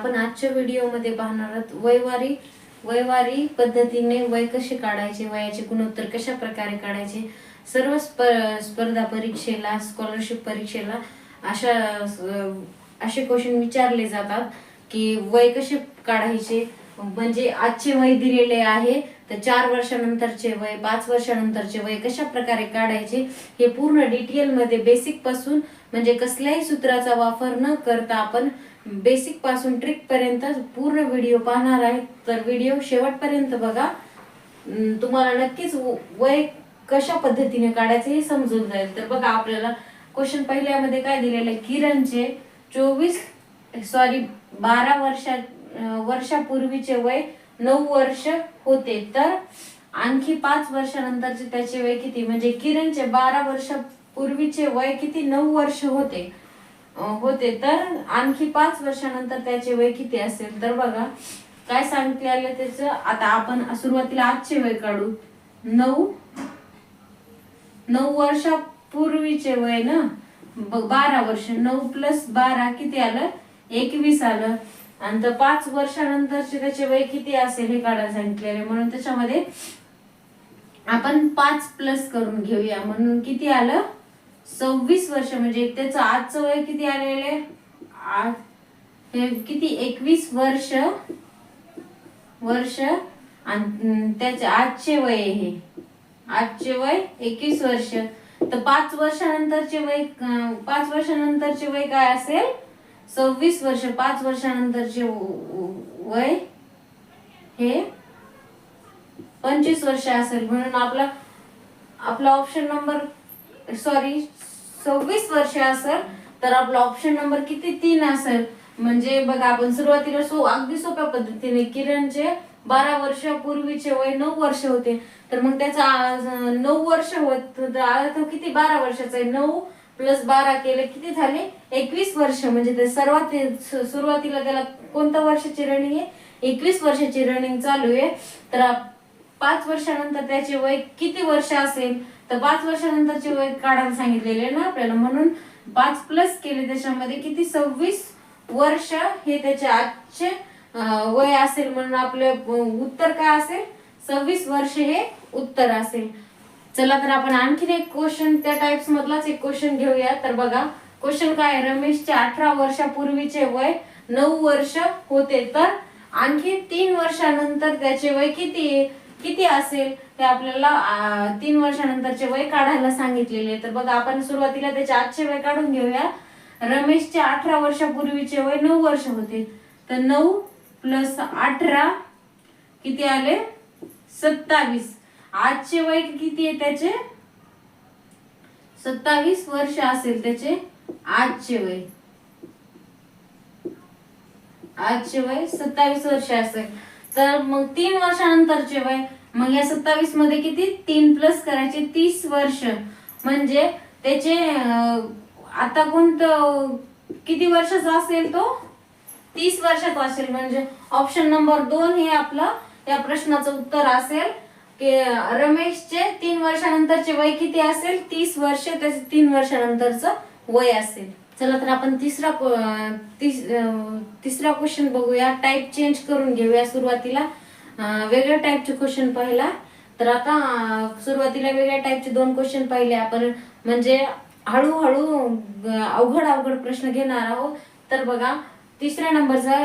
आपण आजच्या व्हिडिओमध्ये पाहणार आहोत वैवारी वैवारी पद्धतीने वय कसे काढायचे वयाचे गुणोत्तर कशा प्रकारे काढायचे सर्व स्प स्पर्धा परीक्षेला स्कॉलरशिप परीक्षेला अशा असे क्वेश्चन विचारले जातात की वय कसे काढायचे म्हणजे आजचे वय दिलेले आहे तर चार वर्षानंतरचे वय पाच वर्षानंतरचे वय कशा प्रकारे काढायचे हे पूर्ण डिटेल मध्ये बेसिकपासून म्हणजे कसल्याही सूत्राचा वापर न करता आपण बेसिकपासून ट्रिक पर्यंत पूर्ण व्हिडिओ पाहणार आहे. तर व्हिडिओ शेवटपर्यंत बघा. तुम्हाला नक्कीच व- वय कशा पद्धतीने काढायचे हे समजून जाईल. तर बघा आपल्याला क्वेश्चन पहिल्यामध्ये काय दिलेलं आहे? किरणचे चोवीस सॉरी बारा वर्षा वर्षापूर्वीचे वय नऊ वर्ष होते. तर आणखी पाच वर्षानंतरचे त्याचे वय किती? म्हणजे किरणचे बारा वर्षापूर्वीचे वय किती? नऊ वर्ष होते. होते. तर आणखी पाच वर्षानंतर त्याचे वय किती असेल? तर बघा काय सांगितलेलं त्याचं? आता आपण सुरुवातीला आजचे वय काढू. नऊ. नऊ वर्षापूर्वीचे वय ना? बारा वर्ष. नऊ प्लस बारा किती आलं? एकवीस आलं. आणि तर पाच वर्षानंतरचे त्याचे वय किती असेल हे काढायला सांगितलेले म्हणून त्याच्यामध्ये आपण पाच प्लस करून घेऊया. म्हणून किती आलं? सव्वीस वर्ष. म्हणजे त्याचं आजचं वय किती आलेले आ- हे किती? एकवीस वर्ष. वर्ष. आणि त्याचे आजचे वय हे. आजचे वय एकवीस वर्ष. तर पाच वर्षानंतरचे वय पाच वर्षानंतरचे वय काय असेल? सव्वीस वर्ष पाच वर्षानंतरचे व- वय हे पंचवीस वर्ष असेल. म्हणून आपला आपला ऑप्शन नंबर सॉरी सव्वीस वर्ष असेल तर आपला ऑप्शन नंबर किती? तीन असेल. म्हणजे बघा आपण सुरुवातीला सो अगदी सोप्या पद्धतीने किरणचे बारा वर्षापूर्वीचे वय नऊ वर्ष होते. तर मग त्याचा नऊ वर्ष होत तर तो किती? बारा वर्षाचा आहे. नऊ प्लस बारा केले किती झाले? एकवीस वर्ष. म्हणजे ते सर्वात सुरुवातीला त्याला कोणत्या वर्षाची रनिंग आहे? एकवीस वर्षाची रनिंग चालू आहे. तर पाच वर्षानंतर त्याचे वय किती वर्ष असेल? तर पाच वर्षानंतरचे वय काढायला सांगितलेले ना आपल्याला. म्हणून पाच प्लस केले त्याच्यामध्ये किती? सव्वीस वर्ष हे त्याचे आजचे वय असेल. म्हणून आपलं उत्तर काय असेल? सव्वीस वर्ष हे उत्तर असेल. चला तर आपण आणखीन एक क्वेश्चन त्या टाइप्स मधलाच एक क्वेश्चन घेऊया. तर बघा क्वेश्चन काय रमेशचे अठरा वर्षापूर्वीचे वय नऊ वर्ष होते. तर आणखी तीन वर्षानंतर त्याचे वय किती किती असेल? ते आपल्याला तीन वर्षानंतरचे वय काढायला सांगितलेले तर बघा आपण सुरुवातीला त्याचे आजचे वय काढून घेऊया. रमेशचे अठरा वर्षापूर्वीचे वय नऊ वर्ष होते. तर नऊ प्लस अठरा किती आले? सत्तावीस. आजचे वय किती आहे त्याचे? सत्तावीस वर्ष असेल त्याचे आजचे वय. आजचे वय सत्तावीस वर्ष असेल. तर मग तीन वर्षानंतरचे वय मग या सत्तावीसमध्ये किती? तीन प्लस करायचे तीस वर्ष. म्हणजे त्याचे आता कोणतं किती वर्षाचा असेल तो? तीस वर्षाचा असेल. म्हणजे ऑप्शन नंबर दोन हे आपलं या प्रश्नाचं उत्तर असेल. रमेशचे तीन वर्षानंतरचे वय किती असेल? तीस वर्ष त्याचे तीन वर्षानंतरचं वय असेल. चला तर आपण तिसरा तिसरा क्वेश्चन बघूया. टाईप चेंज करून घेऊया सुरुवातीला. वेगळ्या टाईपचे क्वेश्चन पाहिला. तर आता सुरुवातीला वेगळ्या टाईपचे दोन क्वेश्चन पाहिले आपण. म्हणजे हळूहळू अवघड अवघड प्रश्न घेणार आहोत. तर बघा तिसऱ्या नंबरचा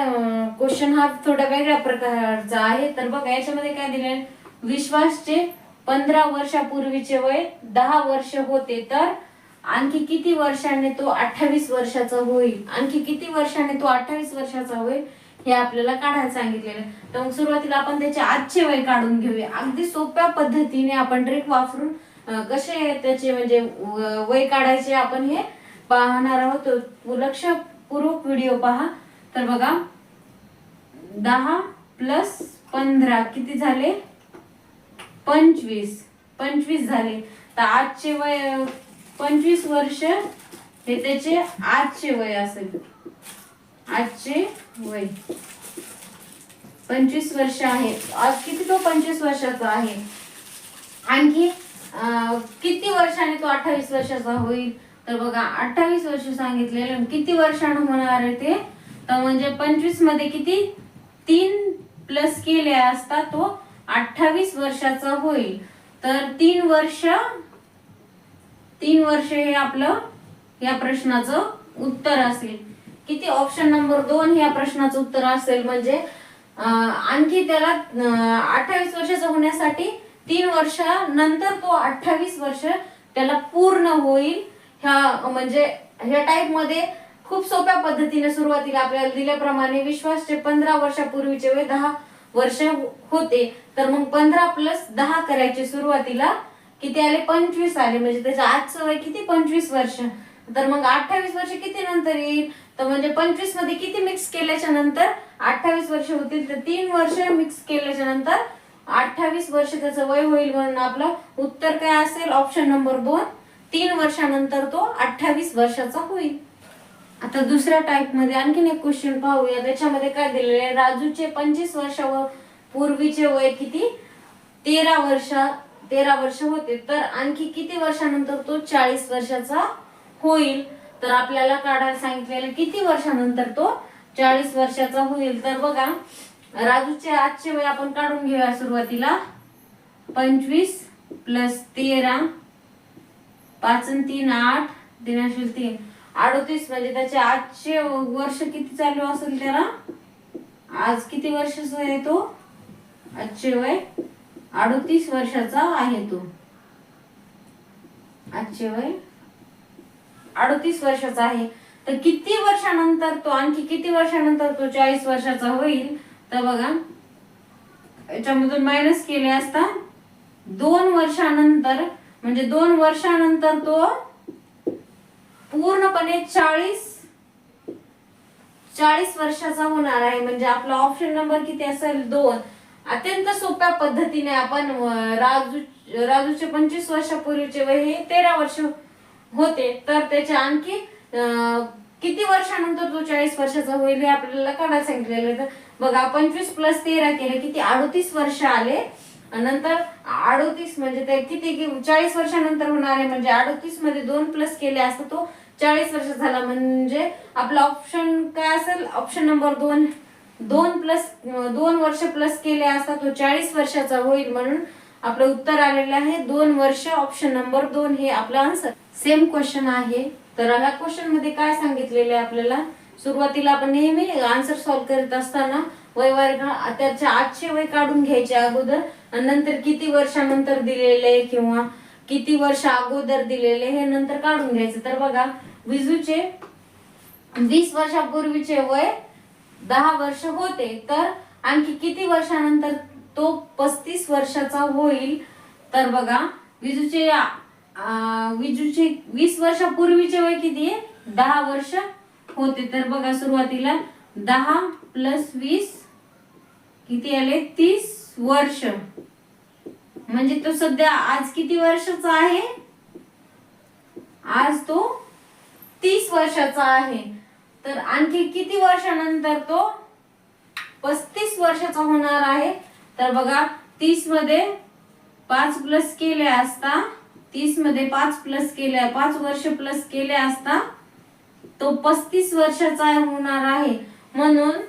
क्वेश्चन हा थोडा वेगळ्या प्रकारचा आहे. तर बघा याच्यामध्ये काय दिले विश्वासचे पंधरा वर्षापूर्वीचे वय दहा वर्ष होते तर आणखी किती वर्षाने तो अठ्ठावीस वर्षाचा होईल? आणखी किती वर्षाने तो अठ्ठावीस वर्षाचा होईल? हे आपल्याला काढायला सांगितलेलं तर मग सुरुवातीला आपण त्याचे आजचे वय काढून घेऊया. अगदी सोप्या पद्धतीने आपण ट्रिक वापरून कसे त्याचे म्हणजे वय काढायचे आपण हे पाहणार आहोत. लक्षपूर्वक व्हिडिओ पहा. तर बघा दहा प्लस पंधरा किती झाले? पंचवीस पंचवीस झाले. तर आजचे वय पंचवीस वर्ष हे त्याचे आजचे वय असेल. आजचे वय. पंचवीस वर्ष आहे. आज किती तो पंचवीस वर्षाचा आहे? आणखी किती वर्षाने तो अठ्ठावीस वर्षाचा होईल? तर बघा अठ्ठावीस वर्ष सांगितलेलं किती वर्षानं होणार आहे ते? तर म्हणजे पंचवीसमध्ये किती? तीन प्लस केले असता तो अठ्ठावीस वर्षाचा होईल. तर तीन वर्ष तीन वर्ष हे आपलं या प्रश्नाचं उत्तर असेल. किती? ऑप्शन नंबर दोन ह्या प्रश्नाचं उत्तर असेल म्हणजे आणखी त्याला अठ्ठावीस वर्षाचं होण्यासाठी तीन वर्षानंतर तो अठ्ठावीस वर्ष त्याला पूर्ण होईल. ह्या म्हणजे ह्या टाईपमध्ये खूप सोप्या पद्धतीने सुरुवातीला आपल्याला दिल्याप्रमाणे विश्वासचे पंधरा वर्षापूर्वीचे वय दहा वर्ष होते तर मग पंधरा प्लस दहा करायचे सुरुवातीला किती आले? पंचवीस आले. म्हणजे त्याचं आजचं वय किती? पंचवीस वर्ष. तर मग अठ्ठावीस वर्ष किती नंतर येईल? तर म्हणजे पंचवीसमध्ये किती मिक्स केल्याच्यानंतर अठ्ठावीस वर्ष होतील. तर तीन वर्ष मिक्स केल्याच्यानंतर अठ्ठावीस वर्ष त्याचं वय होईल म्हणून आपलं उत्तर काय असेल? ऑप्शन नंबर दोन. तीन वर्षानंतर तो अठ्ठावीस वर्षाचा होईल. आता दुसऱ्या टाइपमध्ये आणखीन एक क्वेश्चन पाहूया. त्याच्यामध्ये काय दिलेलं आहे? राजूचे पंचवीस वर्ष व पूर्वीचे वय किती? तेरा वर्ष तेरा वर्ष होते. तर आणखी किती वर्षानंतर तो चाळीस वर्षाचा होईल? तर आपल्याला काढायला सांगितलेलं किती वर्षानंतर तो चाळीस वर्षाचा होईल? तर बघा राजूचे आजचे वय आपण काढून घेऊया सुरुवातीला. पंचवीस प्लस तेरा पाच तीन आठ तीन तीन. अडोतीस म्हणजे त्याचे आजचे वर्ष किती चालू असेल त्याला? आज किती वर्षाचा आहे तो? आजचे वय? अडोतीस वर्षाचा आहे तो. आजचे वय? अडोतीस वर्षाचा आहे. तर किती वर्षानंतर तो आणखी किती वर्षानंतर तो चाळीस वर्षाचा होईल? तर बघा. याच्यामधून मायनस केले असता दोन वर्षानंतर म्हणजे दोन वर्षानंतर तो पूर्णपणे चाळीस चाळीस वर्षाचा होणार आहे. म्हणजे आपला ऑप्शन नंबर किती असेल? दोन. अत्यंत सोप्या पद्धतीने आपण राजू राजूचे पंचवीस वर्षापूर्वीचे वय हे तेरा वर्ष होते. तर त्याच्या आणखी किती वर्षानंतर तो चाळीस वर्षाचा होईल हे आपल्याला काढायला सांगितलेलं तर बघा पंचवीस प्लस तेरा केले किती? अडोतीस वर्ष आले. नंतर अडोतीस म्हणजे ते किती? चाळीस वर्षानंतर होणार आहे. म्हणजे अडोतीसमध्ये दोन प्लस केले असता तो चाळीस वर्ष झाला म्हणजे आपला ऑप्शन काय असेल? ऑप्शन नंबर दोन दोन प्लस दोन वर्ष प्लस केले असता तो चाळीस वर्षाचा होईल म्हणून आपलं उत्तर आलेलं आहे. दोन वर्ष ऑप्शन नंबर दोन हे आपलं आन्सर सेम क्वेश्चन आहे. तर ह्या क्वेश्चनमध्ये काय सांगितलेलं आहे आपल्याला? सुरुवातीला आपण नेहमी आन्सर सॉल्व्ह करत असताना वय वर्ग त्याच्या आजचे वय काढून घ्यायचे अगोदर नंतर किती वर्षानंतर दिलेले किंवा किती वर्ष अगोदर दिलेले हे नंतर काढून घ्यायचं. तर बघा विजूचे वीस वर्षापूर्वीचे वय दहा वर्ष होते. तर आणखी किती वर्षानंतर तो पस्तीस वर्षाचा होईल? तर बघा विजूचे विजूचे वीस वर्षापूर्वीचे वय किती आहे? दहा वर्ष होते. तर बघा सुरुवातीला दहा प्लस वीस किती आले? तीस वर्ष. म्हणजे तो सध्या आज किती वर्षाचा आहे? आज तो तीस वर्षाचा आहे. तर आणखी किती वर्षानंतर तो पस्तीस वर्षाचा होणार आहे? तर बघा तीसमध्ये पाच प्लस केले असता तीसमध्ये पाच प्लस केले पाच वर्ष प्लस केले असता तो पस्तीस वर्षाचा होणार आहे. म्हणून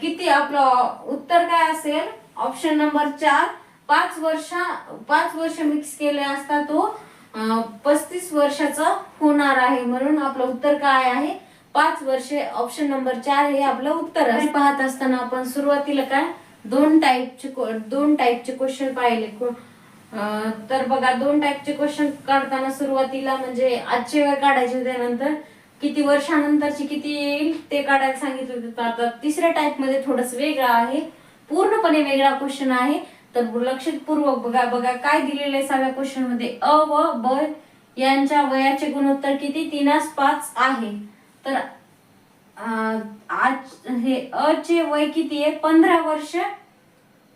किती आपलं उत्तर काय असेल? ऑप्शन नंबर चार. पाच वर्ष पाच वर्ष मिक्स केले असता तो पस्तीस वर्षाचा होणार आहे म्हणून आपलं उत्तर काय आहे? पाच वर्षे ऑप्शन नंबर चार हे आपलं उत्तर आहे. पाहत असताना आपण सुरुवातीला काय? दोन टाईपचे दोन टाईपचे क्वेश्चन पाहिले. तर बघा दोन टाईपचे क्वेश्चन काढताना सुरुवातीला म्हणजे आजचे वेळ काढायचे त्यानंतर किती वर्षानंतरची किती येईल ते काढायला सांगितलं होतं. तर आता तिसऱ्या टाईपमध्ये थोडस वेगळं आहे. पूर्णपणे वेगळा क्वेश्चन आहे. तर लक्षपूर्वक बघा बघा काय दिलेलं आहे सहाव्या क्वेश्चनमध्ये? अ व ब यांच्या वयाचे गुणोत्तर किती? तीनास पाच आहे. तर आज हे अ चे वय किती आहे? पंधरा वर्ष.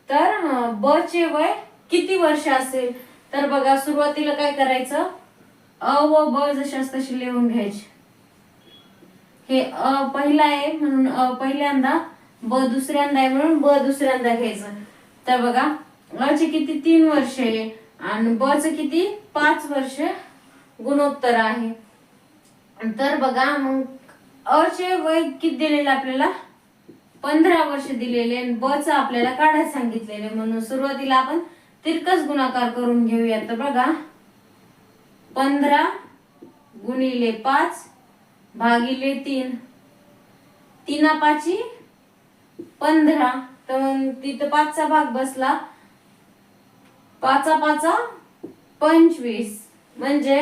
तर ब चे वय किती वर्ष असेल? तर बघा सुरुवातीला काय करायचं? अ व ब जशास तशी लिहून घ्यायचे. हे अ पहिला आहे म्हणून अ पहिल्यांदा ब दुसऱ्यांदा आहे म्हणून ब दुसऱ्यांदा घ्यायचं. तर बघा अ चे किती तीन वर्ष आहे आणि ब किती पाच वर्ष गुणोत्तर आहे. तर बघा मग अ चे वय किती दिलेलं आपल्याला? पंधरा वर्ष दिलेले आणि ब च आपल्याला काढायला सांगितलेले. म्हणून सुरुवातीला आपण तिरकस गुणाकार करून घेऊया. तर बघा पंधरा गुणिले पाच भागिले तीन. तीना पाची पंधरा. तर मग तिथं पाचचा भाग बसला. पाचा पाचा पंचवीस. म्हणजे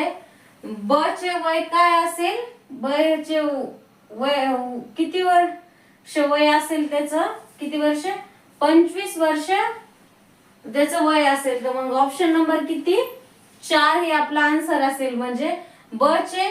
ब चे वय काय असेल? ब चे वय किती वर्ष वय असेल त्याच? किती वर्ष? पंचवीस वर्ष त्याचं वय असेल. तर मग ऑप्शन नंबर किती? चार हे आपला आन्सर असेल. म्हणजे ब चे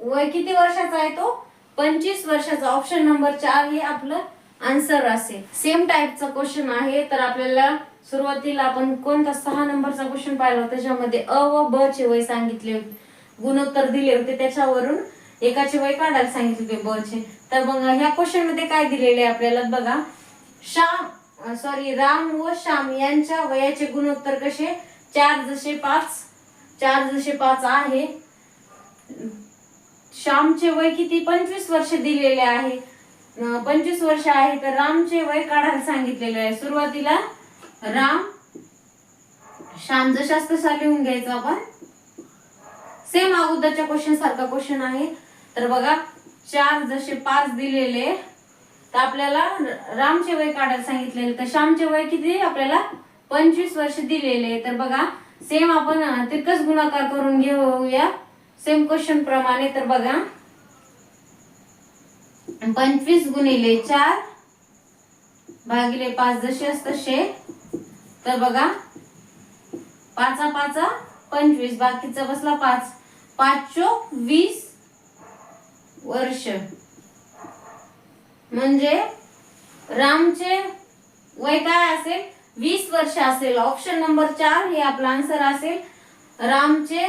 वय किती वर्षाचा आहे तो? पंचवीस वर्षाचा. ऑप्शन नंबर चार हे आपलं आन्सर असेल सेम टाईपचा क्वेश्चन आहे तर आपल्याला सुरुवातीला आपण कोणता सहा नंबरचा क्वेश्चन पाहिला होता त्याच्यामध्ये अ व ब चे वय सांगितले होते. गुणोत्तर दिले होते त्याच्यावरून एकाचे वय काढायला सांगितले होते ब चे. तर मग ह्या क्वेश्चनमध्ये काय दिलेले आहे आपल्याला बघा. श्याम सॉरी राम व श्याम यांच्या वयाचे गुणोत्तर कसे? चार जसे पाच चार जसे पाच आहे. श्यामचे वय किती? पंचवीस वर्ष दिलेले आहे. पंचवीस वर्ष आहे तर रामचे वय काढायला सांगितलेले आहे. सुरुवातीला राम श्याम जशाच लिहून घ्यायचा आपण. सेम अगोदरच्या क्वेश्चन सारखा क्वेश्चन आहे. तर बघा चार जसे पाच दिलेले तर आपल्याला रामचे वय काढायला सांगितलेले. तर श्यामचे वय किती? आपल्याला पंचवीस वर्ष दिलेले. तर बघा सेम आपण तितकंच गुणाकार करून घेऊया. सेम क्वेश्चन प्रमाणे तर बघा. पंचवीस गुणिले चार भागिले पाच जसे असत तसे तर बघा पाचा पाचा पंचवीस बाकीचा बसला पाच. पाच चोक वीस वर्ष. म्हणजे रामचे वय काय असेल? वीस वर्ष असेल. ऑप्शन नंबर चार हे आपला आन्सर असेल. रामचे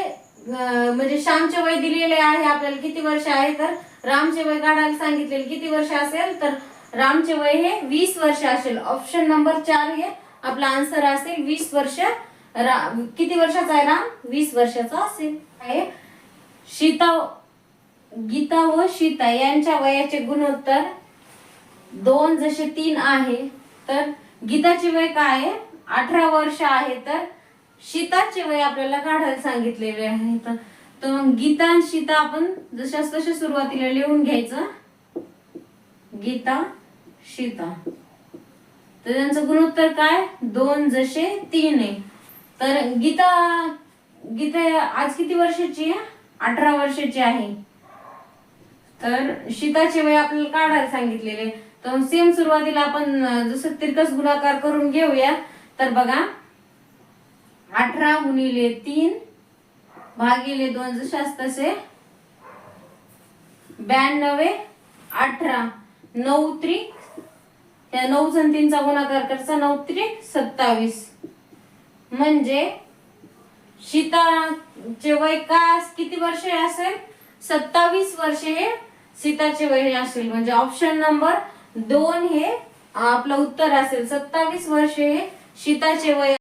म्हणजे श्यामचे वय दिलेले आहे आपल्याला किती वर्ष आहे तर? रामचे वय काढायला सांगितलेले किती वर्ष असेल? तर रामचे वय हे वीस वर्ष असेल. ऑप्शन नंबर चार हे आपला आन्सर असेल वीस वर्ष. किती वर्षाचा आहे राम? वीस वर्षाचा असेल. आहे. सीता गीता व सीता यांच्या वयाचे गुणोत्तर दोन जसे तीन आहे. तर गीताचे वय काय आहे? अठरा वर्ष आहे. तर सीताचे वय आपल्याला काढायला सांगितलेले आहे. तर तर मग गीता आणि सीता आपण जशाच तशा सुरुवातीला लिहून घ्यायचं. गीता सीता. तर त्यांचं गुणोत्तर काय? दोन जसे तीन आहे. तर गीता गीता आज किती वर्षाची आहे? अठरा वर्षाची आहे. तर शीताचे वय आपल्याला काढायला सांगितलेले. तर सेम सुरुवातीला आपण जसं तिरकस गुणाकार करून घेऊया. तर बघा अठरा गुणिले तीन भागिले दोन जसे असत तसे ब्याण्णवे अठरा. नऊ त्रिक त्या नऊ जण तीनचा गुणाकार करता नऊ त्रिक सत्तावीस. म्हणजे सीताचे वय का किती वर्ष असेल? सत्तावीस वर्षे हे सीताचे वय असेल. म्हणजे ऑप्शन नंबर दोन हे आपलं उत्तर असेल. सत्तावीस वर्षे हे सीताचे वय